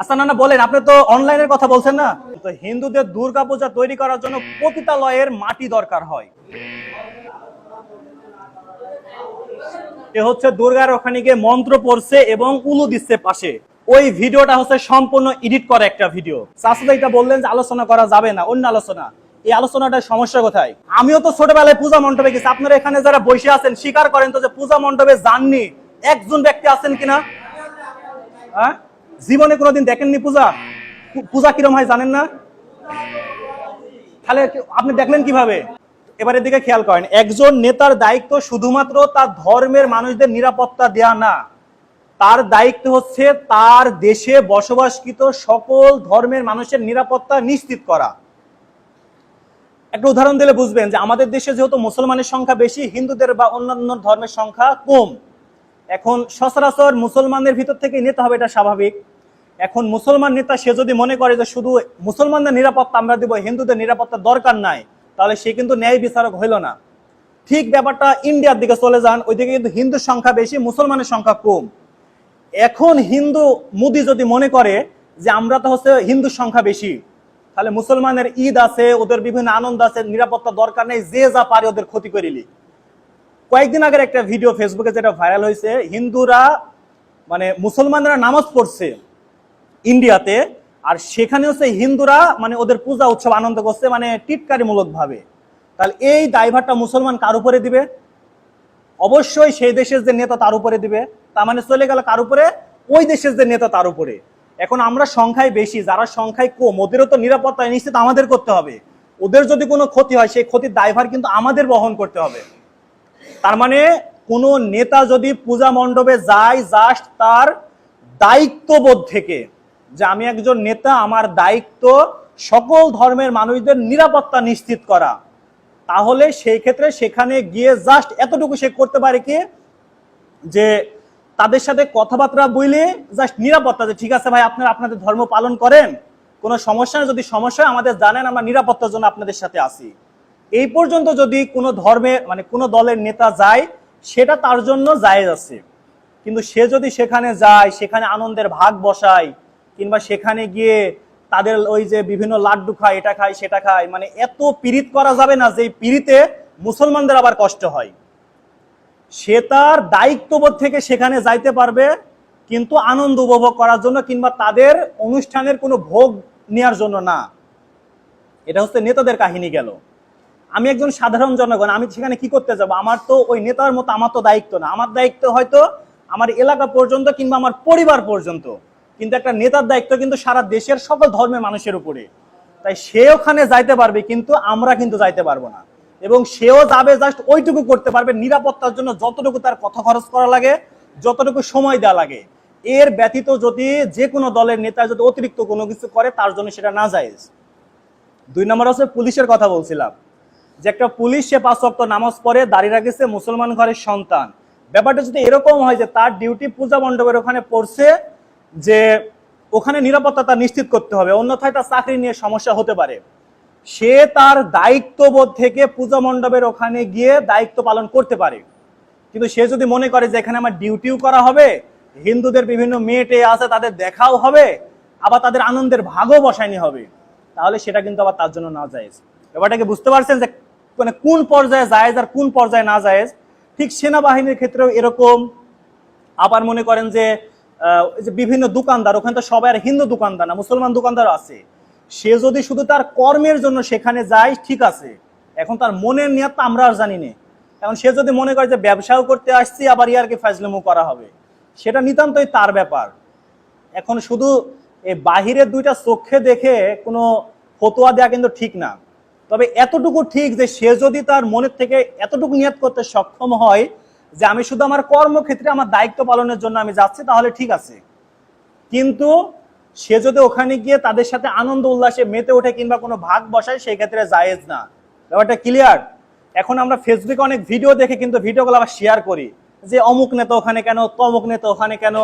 আচ্ছা না না বলেন, আপনি তো অনলাইনের কথা বলছেন না? তো হিন্দুদের তৈরি করার জন্য পতিতালয়ের মাটি দরকার হয়। এ হচ্ছে দুর্গার ওখানে মন্ত্র পড়ছে এবং উলু দিচ্ছে পাশে। ওই ভিডিওটা হচ্ছে সম্পূর্ণ এডিট করা একটা ভিডিও। চাষা বললেন যে আলোচনা করা যাবে না, অন্য আলোচনা। এই আলোচনাটার সমস্যা কোথায়? আমিও তো ছোটবেলায় পূজা মণ্ডপে গেছি। আপনারা এখানে যারা বসে আছেন, স্বীকার করেন তো যে পূজা মণ্ডপে যাননি। একজন ব্যক্তি আছেন কিনা? জীবনে কোনোদিন দেখেননি পূজা? পূজা কিরম হয় জানেন না? তাহলে আপনি দেখলেন কীভাবে? এবার এদিকে খেয়াল করেন, একজন নেতার দায়িত্ব শুধুমাত্র তার ধর্মের মানুষদের নিরাপত্তা দেয়া না। তার দায়িত্ব হচ্ছে তার দেশে বসবাসকৃত সকল ধর্মের মানুষের নিরাপত্তা নিশ্চিত করা। একটা উদাহরণ দিলে বুঝবেন যে আমাদের দেশে যেহেতু মুসলমানের সংখ্যা বেশি, হিন্দুদের বা অন্যান্য ধর্মের সংখ্যা কম। এখন সচরাচর মুসলমানদের ভিতর থেকে নেতা হবে, এটা স্বাভাবিক। এখন মুসলমান নেতা, সে যদি মনে করে যে শুধু মুসলমানদের নিরাপত্তা আমরা দিব, হিন্দুদের নিরাপত্তা দরকার নাই, তাহলে সে কিন্তু ন্যায় বিচারক হইল না। ঠিক ব্যাপারটা ইন্ডিয়ার দিকে চলে যান, ওইদিকে কিন্তু হিন্দুর সংখ্যা বেশি, মুসলমানের সংখ্যা কম। এখন হিন্দু, মুদি যদি মনে করে যে আমরা তো হচ্ছে হিন্দুর সংখ্যা বেশি, তাহলে মুসলমানের ঈদ আছে, ওদের বিভিন্ন আনন্দ আছে, নিরাপত্তা দরকার নেই, যে যা পারে ওদের ক্ষতি করিলি কয়েকদিন আগের একটা ভিডিও ফেসবুকে যেটা ভাইরাল হয়েছে, হিন্দুরা মানে মুসলমানরা নামাজ পড়ছে ইন্ডিয়াতে আর সেখানে হচ্ছে হিন্দুরা মানে ওদের পূজা উৎসব আনন্দ করছে মানে টিটকারিমূলক ভাবে তাহলে এই দায়ভারটা মুসলমান কার উপরে দিবে? অবশ্যই সেই দেশের যে নেতা তার উপরে দিবে। তার মানে চলে গেল কার উপরে? ওই দেশের যে নেতা তার উপরে। এখন আমরা সংখ্যায় বেশি, যারা সংখ্যায় কম, ওদেরও তো নিরাপত্তা নিশ্চিত আমাদের করতে হবে। ওদের যদি কোনো ক্ষতি হয়, সেই ক্ষতির দায়ভার কিন্তু আমাদের বহন করতে হবে। তার মানে কোনো নেতা যদি পূজা মণ্ডপে যায় জাস্ট তার দায়িত্ববোধ থেকে যে আমি একজন নেতা, আমার দায়িত্ব সকল ধর্মের মানুষদের নিরাপত্তা নিশ্চিত করা, তাহলে সেই ক্ষেত্রে সেখানে গিয়ে জাস্ট এতটুকু সে করতে পারে কি? যে তাদের সাথে কথাবার্তা বইলে জাস্ট নিরাপত্তা যে, ঠিক আছে ভাই, আপনারা আপনাদের ধর্ম পালন করেন, কোনো সমস্যা যদি সমস্যা আমাদের জানেন, আমরা নিরাপত্তার জন্য আপনাদের সাথে আসি এই পর্যন্ত যদি কোনো ধর্মের মানে কোনো দলের নেতা যায়, সেটা তার জন্য জায়েজ আছে। কিন্তু সে যদি সেখানে যায়, সেখানে আনন্দের ভাগ বসায়, কিংবা সেখানে গিয়ে তাদের ওই যে বিভিন্ন লাড্ডু খায়, এটা খায়, সেটা খায় মানে এত পীড়িত করা যাবে না যে পীড়িতে মুসলমানদের আবার কষ্ট হয়। সে তার দায়িত্ববোধ থেকে সেখানে যাইতে পারবে, কিন্তু আনন্দ উপভোগ করার জন্য কিংবা তাদের অনুষ্ঠানের কোনো ভোগ নেওয়ার জন্য না। এটা হচ্ছে নেতাদের কাহিনী গেল। আমি একজন সাধারণ জনগণ, আমি সেখানে কি করতে যাব? আমার তো ওই নেতার মতো আমার তো দায়িত্ব না। আমার দায়িত্ব হয়তো আমার এলাকা পর্যন্ত কিংবা আমার পরিবার পর্যন্ত। কিন্তু একটা নেতার দায়িত্ব কিন্তু সারা দেশের সকল ধর্মের মানুষের উপরে। তাই সে ওখানে যাইতে পারবে কিন্তু আমরা কিন্তু যাইতে পারব না। এবং সেও যাবে জাস্ট ওইটুকু করতে পারবে, নিরাপত্তার জন্য যতটুকু তার কথা খরচ করা লাগে, যতটুকু সময় দেওয়া লাগে। এর ব্যতীত যদি যে কোনো দলের নেতা যদি অতিরিক্ত কোনো কিছু করে, তার জন্য সেটা না যায়। দুই নম্বর হচ্ছে পুলিশের কথা বলছিলাম। যে একটা পুলিশ সে পাঁচ ওয়াক্ত নামাজ পড়ে দাঁড়িয়ে রাখেছে মুসলমান ঘরের সন্তান। ব্যাপারটা যদি এরকম হয় যে তার ডিউটি পূজা মণ্ডপের ওখানে পড়ছে যে ওখানে নিরাপত্তা তার নিশ্চিত করতে হবে, অন্যথায় তার চাকরি নিয়ে সমস্যা হতে পারে। সে তার দায়িত্ববোধ থেকে পূজা মণ্ডপের ওখানে গিয়ে দায়িত্ব পালন করতে পারে। কিন্তু সে যদি মনে করে যে এখানে আমার ডিউটিও করা হবে, হিন্দুদের বিভিন্ন মেয়েটে আছে তাদের দেখাও হবে, আবার তাদের আনন্দের ভাগও বসায়নি হবে, তাহলে সেটা কিন্তু আবার তার জন্য না যায় ব্যাপারটাকে বুঝতে পারছেন যে মানে কোন পর্যায়ে জায়েজ আর কোন পর্যায়ে না জায়েজ, ঠিক সেনাবাহিনীর ক্ষেত্রেও এরকম। আবার মনে করেন যে বিভিন্ন দোকানদার, ওখানে তো সবাই আর হিন্দু দোকানদার না, মুসলমান দোকানদার আছে। সে যদি শুধু তার কর্মের জন্য সেখানে যায়, ঠিক আছে। এখন তার মনের নিয়ত তো আমরা আর জানি না। এখন সে যদি মনে করে যে ব্যবসাও করতে আসছি, আবার ইয়ারকে ফাজলামো করা হবে। সেটা নিতান্তই তার ব্যাপার। এখন শুধু এই বাহিরের দুইটা চোখে দেখে কোনো ফতোয়া দেওয়া কিন্তু ঠিক না। তবে এতটুকু ঠিক যে সে যদি তার মনের থেকে এতটুকু নিয়ত করতে সক্ষম হয় যে আমি শুধু আমার কর্মক্ষেত্রে আমার দায়িত্ব পালনের জন্য আমি যাচ্ছি, তাহলে ঠিক আছে। কিন্তু সে যদি ওখানে গিয়ে তাদের সাথে আনন্দ উল্লাসে মেতে ওঠে কিংবা কোনো ভাগ বসায়, সেই ক্ষেত্রে জায়েজ না। ব্যাপারটা ক্লিয়ার এখন আমরা ফেসবুকে অনেক ভিডিও দেখে, কিন্তু ভিডিওগুলো আবার শেয়ার করি। যে অমুক নেতা ওখানে কেন, তমুক নেতা ওখানে কেন,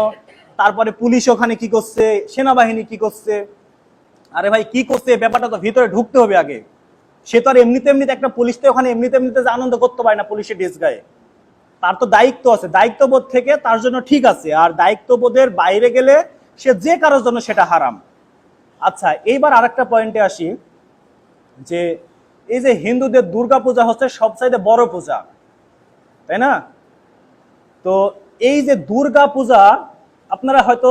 তারপরে পুলিশ ওখানে কি করছে, সেনাবাহিনী কি করছে? আরে ভাই, কি করছে? ব্যাপারটা তো ভিতরে ঢুকতে হবে আগে। সে তো আর এমনিতে এমনিতে একটা পুলিশ তো ওখানে এমনিতে এমনিতে আনন্দ করতে পারে না পুলিশের ড্রেস গায়ে। তার তো দায়িত্ব আছে, দায়িত্ববোধ থেকে তার জন্য ঠিক আছে, আর দায়িত্ববোধের বাইরে গেলে সে যে কারোর জন্য সেটা হারাম। আচ্ছা এইবার আরেকটা পয়েন্টে আসি, যে এই যে হিন্দুদের দুর্গা পূজা হচ্ছে সবচাইতে বড় পূজা, তাই না? তো এই যে দুর্গা পূজা আপনারা হয়তো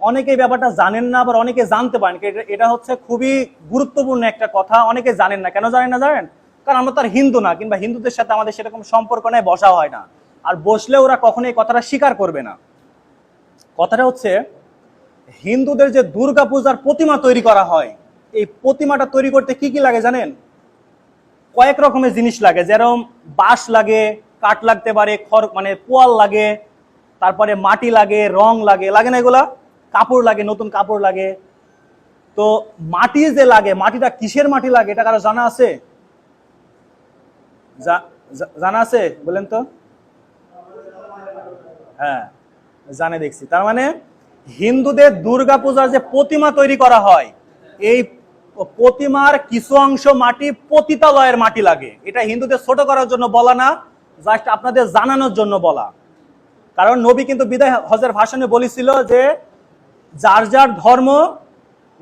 অনেকে ব্যাপারটা জানেন না, আবার অনেকে জানতে পারেন এটা- হচ্ছে খুবই গুরুত্বপূর্ণ একটা কথা, অনেকে জানেন না। কেন জানেন না জানেন? কারণ আমরা তো আর হিন্দু না, কিংবা হিন্দুদের সাথে আমাদের সেরকম সম্পর্ক নেই বসা হয় না। আর বসলে ওরা কখনো এই কথাটা স্বীকার করবে না। কথাটা হচ্ছে, হিন্দুদের যে দুর্গা পূজার প্রতিমা তৈরি করা হয়, এই প্রতিমাটা তৈরি করতে কি কি লাগে জানেন? কয়েক রকমের জিনিস লাগে, যেরকম বাঁশ লাগে, কাঠ লাগতে পারে, খড় মানে পোয়াল লাগে, তারপরে মাটি লাগে, রং লাগে লাগে না এগুলা? কাপড় লাগে, নতুন কাপড় লাগে। তো মাটি যে লাগে, মাটিটা কিসের মাটি লাগে, এটা কারও জানা আছে? জানা আছে? বলেন তো। হ্যাঁ জানে দেখছি। তার মানে হিন্দুদের দুর্গা পূজার যে প্রতিমা তৈরি করা হয়, এই প্রতিমার কিছু অংশ মাটি পতিতালয়ের মাটি লাগে। এটা হিন্দুদের ছোট করার জন্য বলা না, জাস্ট আপনাদের জানানোর জন্য বলা। কারণ নবী কিন্তু বিদায় হজের ভাষণে বলেছিল যে যার যার ধর্ম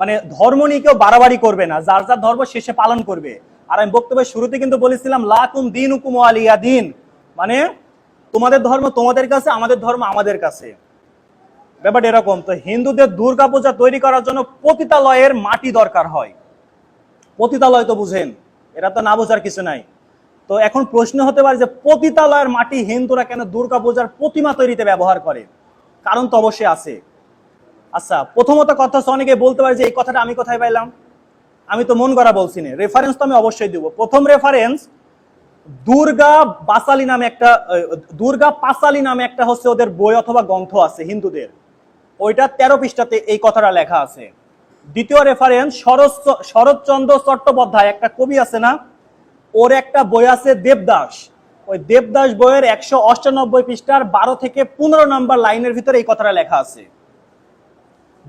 মানে ধর্ম নিয়ে কেউ বাড়াবাড়ি করবে না, যার যার ধর্ম শেষে পালন করবে। আর আমি বক্তব্যের শুরুতে কিন্তু বলেছিলাম, লাকুম দিন হুকুম আলিয়া দিন। মানে তোমাদের ধর্ম তোমাদের কাছে, আমাদের ধর্ম আমাদের কাছে। ব্যাপারটা এরকম, তো হিন্দুদের দুর্গা পূজা তৈরি করার জন্য পতিতালয়ের মাটি দরকার হয়। পতিতালয় তো বুঝেন এটা তো না বোঝার কিছু নাই। তো এখন প্রশ্ন হতে পারে যে পতিতালয়ের মাটি হিন্দুরা কেন দুর্গা পূজার প্রতিমা তৈরিতে ব্যবহার করে? কারণ তো অবশ্যই আছে। আচ্ছা প্রথমত কথা হচ্ছে অনেকে বলতে পারে যে এই কথাটা আমি কোথায় পাইলাম? আমি তো মন করা বলছি না। রেফারেন্স তো আমি অবশ্যই দিব। প্রথম রেফারেন্স দুর্গা বাসালি নামে একটা, দুর্গা পাসালি নামে একটা হচ্ছে ওদের বই অথবা গ্রন্থ আছে হিন্দুদের। ওইটা তেরো পৃষ্ঠাতে এই কথাটা লেখা আছে। দ্বিতীয় রেফারেন্স শরৎ, শরৎচন্দ্র চট্টোপাধ্যায়, একটা কবি আছে না? ওর একটা বই আছে দেবদাস। ওই দেবদাস বইয়ের একশো অষ্টানব্বই পৃষ্ঠার বারো থেকে পনেরো নম্বর লাইনের ভিতরে এই কথাটা লেখা আছে।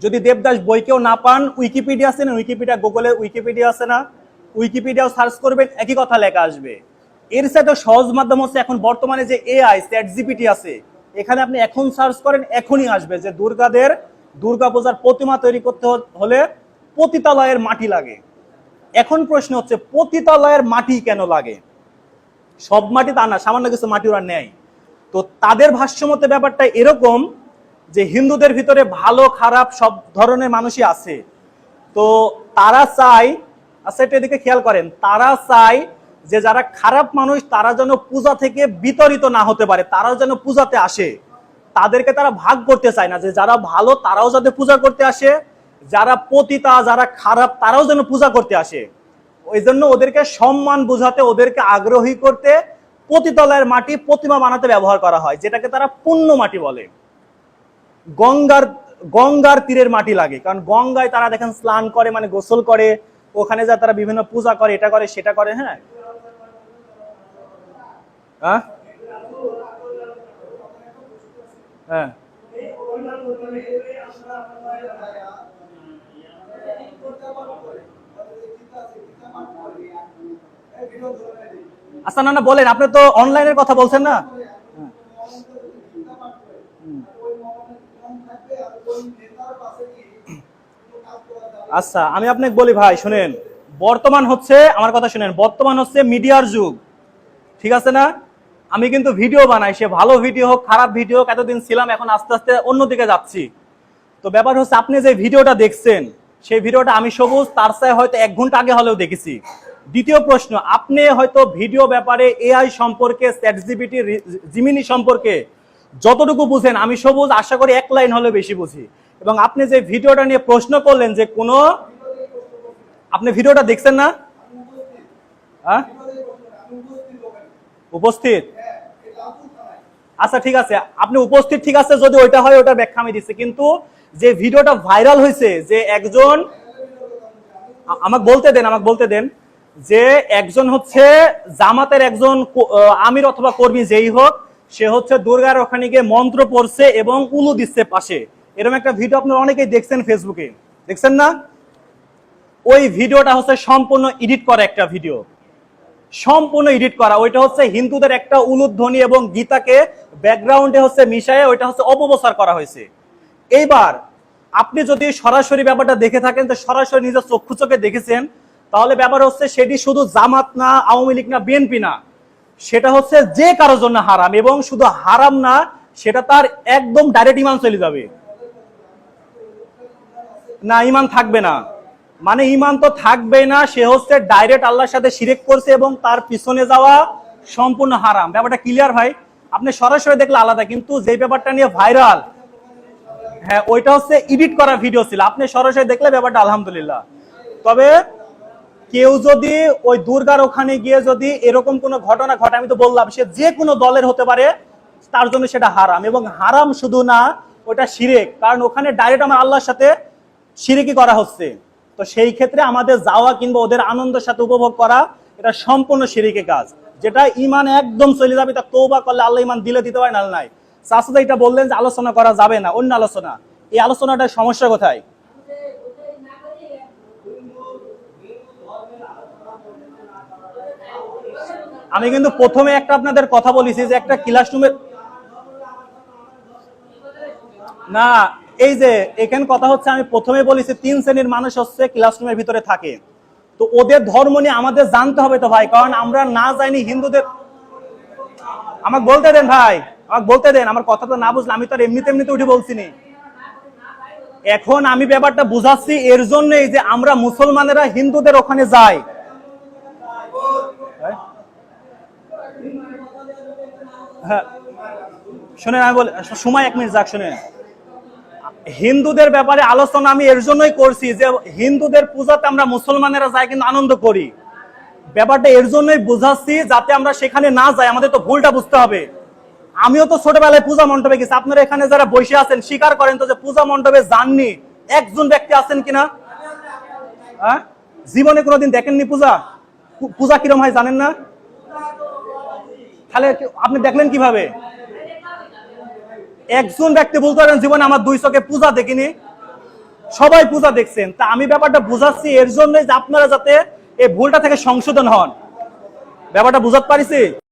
যদি দেবদাস বই কেউ না পান উইকিপিডিয়া আছে না? উইকিপিডিয়া গুগলে উইকিপিডিয়া আছে না? উইকিপিডিয়াও সার্চ করবেন, একই কথা লেখা আসবে। এর সাথে সহজ মাধ্যম হচ্ছে এখন বর্তমানে যে এআই চ্যাট জিপিটি আছে। এখানে আপনি এখন সার্চ করেন, এখনই আসবে যে দুর্গাদের দুর্গা পূজার প্রতিমা তৈরি করতে হলে পতিতালয়ের মাটি লাগে। এখন প্রশ্ন হচ্ছে, পতিতালয়ের মাটি কেন লাগে? সব মাটি তা না, সামান্য কিছু মাটি ওরা নেয়। তো তাদের ভাষ্যমতে ব্যাপারটা এরকম যে হিন্দুদের ভিতরে ভালো, খারাপ সব ধরনের মানুষই আছে। তো তারা চায় আচ্ছা এটা এদিকে খেয়াল করেন, তারা চায় যে যারা খারাপ মানুষ, তারা যেন পূজা থেকে বিতরিত না হতে পারে, তারাও যেন পূজাতে আসে। তাদেরকে তারা ভাগ করতে চায় না, যে যারা ভালো, তারাও যাতে পূজা করতে আসে, যারা পতিতা, যারা খারাপ, তারাও যেন পূজা করতে আসে। ওই জন্য ওদেরকে সম্মান বোঝাতে, ওদেরকে আগ্রহী করতে পতিতলার মাটি প্রতিমা বানাতে ব্যবহার করা হয়, যেটাকে তারা পুণ্য মাটি বলে। গঙ্গার গঙ্গার তীরের মাটি লাগে। কারণ গঙ্গায় তারা দেখেন স্নান করে মানে গোসল করে, ওখানে যা তারা বিভিন্ন পূজা করে, এটা করে, সেটা করে হ্যাঁ? হ্যাঁ। আচ্ছা না না, বলেন, আপনি তো অনলাইনের কথা বলছেন না? আচ্ছা আমি আপনাকে বলি ভাই, শুনেন, বর্তমান হচ্ছে, আমার কথা শুনেন, বর্তমান হচ্ছে মিডিয়ার যুগ, ঠিক আছে না? আমি কিন্তু ভিডিও বানাই, সে ভালো ভিডিও হোক, খারাপ ভিডিও হোক, এতদিন ছিলাম, এখন আস্তে আস্তে অন্যদিকে যাচ্ছি। তো ব্যাপার হচ্ছে, আপনি যে ভিডিওটা দেখছেন, সেই ভিডিওটা আমি সবুজ, তার সাথে হয়তো এক ঘণ্টা আগে হলেও দেখেছি। দ্বিতীয় প্রশ্ন, আপনি হয়তো ভিডিও ব্যাপারে এআই সম্পর্কে জিমিনি সম্পর্কে যতটুকু বুঝেন, আমি সবুজ, আশা করি এক লাইন হলেও বেশি বুঝি। এবং আপনি যে ভিডিওটা নিয়ে প্রশ্ন করলেন যে কোনো, আপনি ভিডিওটা দেখছেন না? হ্যাঁ? উপস্থিত? আচ্ছা ঠিক আছে। আপনি উপস্থিত ঠিক আছে যদি ওইটা হয় ওটা ব্যাখ্যা আমি দিচ্ছি। কিন্তু যে ভিডিওটা ভাইরাল হয়েছে, যে একজন আমাকে বলতে দেন, আমাকে বলতে দেন, যে একজন হচ্ছে জামাতের একজন আমির অথবা কর্মী যেই হোক, সে হচ্ছে দুর্গার ওখানে গিয়ে মন্ত্র পড়ছে এবং উলু দিচ্ছে পাশে। এরকম একটা ভিডিও আপনারা অনেকেই দেখছেন ফেসবুকে দেখছেন না? ওই ভিডিওটা হচ্ছে সম্পূর্ণ এডিট করা একটা ভিডিও সম্পূর্ণ এডিট করা। ওইটা হচ্ছে হিন্দুদের একটা উলুধ্বনি এবং গীতাকে ব্যাকগ্রাউন্ডে হচ্ছে মিশায়ে ওইটা হচ্ছে অপপ্রচার করা হয়েছে। এইবার আপনি যদি সরাসরি ব্যাপারটা দেখে থাকেন, তো সরাসরি নিজের চক্ষু চোখে দেখেছেন, তাহলে ব্যাপার হচ্ছে সেটি শুধু জামাত না, আওয়ামী লীগ না বিএনপি না। সেটা হচ্ছে যে কারোর জন্য হারাম এবং শুধু হারাম না, সেটা তার একদম ডাইরেক্ট ইমান চলে যাবে। না ইমান থাকবে না। মানে ইমান তো থাকবেই না, সে হচ্ছে ডাইরেক্ট আল্লাহর সাথে শিরেক করছে এবং তার পিছনে যাওয়া সম্পূর্ণ হারাম। ব্যাপারটা ক্লিয়ার ভাই? আপনি সরাসরি দেখলে আলাদা, কিন্তু যে ব্যাপারটা নিয়ে ভাইরাল হ্যাঁ ওইটা হচ্ছে এডিট করা ভিডিও ছিল। আপনি সরাসরি দেখলে ব্যাপারটা আলহামদুলিল্লাহ। তবে কেউ যদি ওই দুর্গার ওখানে গিয়ে যদি এরকম কোনো ঘটনা ঘটে, আমি তো বললাম, সে যে কোনো দলের হতে পারে, তার জন্য সেটা হারাম। এবং হারাম শুধু না, ওটা শিরেক। কারণ ওখানে ডাইরেক্ট আমার আল্লাহর সাথে শিরিকি করা হচ্ছে। তো সেই ক্ষেত্রে আমাদের যাওয়া কিংবা ওদের আনন্দের সাথে উপভোগ করা এটা সম্পূর্ণ শিরিকে কাজ। যেটা ইমান একদম চলে যাবে তা তৌবা করলে আল্লাহ ইমান দিলে দিতে পারে নাল নাই। চাষা এটা বললেন যে আলোচনা করা যাবে না, অন্য আলোচনা। এই আলোচনাটার সমস্যা কোথায়? আমি কিন্তু প্রথমে একটা আপনাদের কথা বলেছি যে একটা ক্লাসরুমের না এই যে, এখানে কথা হচ্ছে, আমি প্রথমে বলেছি, তিন শ্রেণির মানুষ হচ্ছে ক্লাসরুমের ভিতরে থাকে। তো ওদের ধর্ম নিয়ে আমাদের জানতে হবে তো ভাই, কারণ আমরা না জানি হিন্দুদের আমাকে বলতে দেন ভাই, আমাকে বলতে দেন, আমার কথা তো না বুঝলে আমি তো আর এমনিতে এমনিতে উঠে বলছি নি। এখন আমি ব্যাপারটা বুঝাচ্ছি, এর জন্যই যে আমরা মুসলমানেরা হিন্দুদের ওখানে যাই। হ্যাঁ। শুনেন, আমি বলি সময় এক মিনিট যাক, শুনেন। হিন্দুদের ব্যাপারে আলোচনা আমি এর জন্যই করছি যে হিন্দুদের পূজাতে আমরা মুসলমানেরা যাই কিন্তু আনন্দ করি। ব্যাপারটা এর জন্যই বুঝাচ্ছি যাতে আমরা সেখানে না যাই, আমাদের তো ভুলটা বুঝতে হবে। আমিও তো ছোটবেলায় পূজা মণ্ডপে গেছি। আপনারা এখানে যারা বসে আছেন, স্বীকার করেন তো যে পূজা মণ্ডপে যাননি, একজন ব্যক্তি আছেন কিনা? হ্যাঁ? জীবনে কোনোদিন দেখেননি পূজা? পূজা কিরম হয় জানেন না? তাহলে আপনি দেখলেন কীভাবে? একজন ব্যক্তি বলতে পারেন জীবনে আমার দুই চোখে পূজা দেখিনি। সবাই পূজা দেখছেন। তা আমি ব্যাপারটা বুঝাচ্ছি, এর জন্যই যে আপনারা যাতে এই ভুলটা থেকে সংশোধন হন। ব্যাপারটা বুঝাতে পারিছি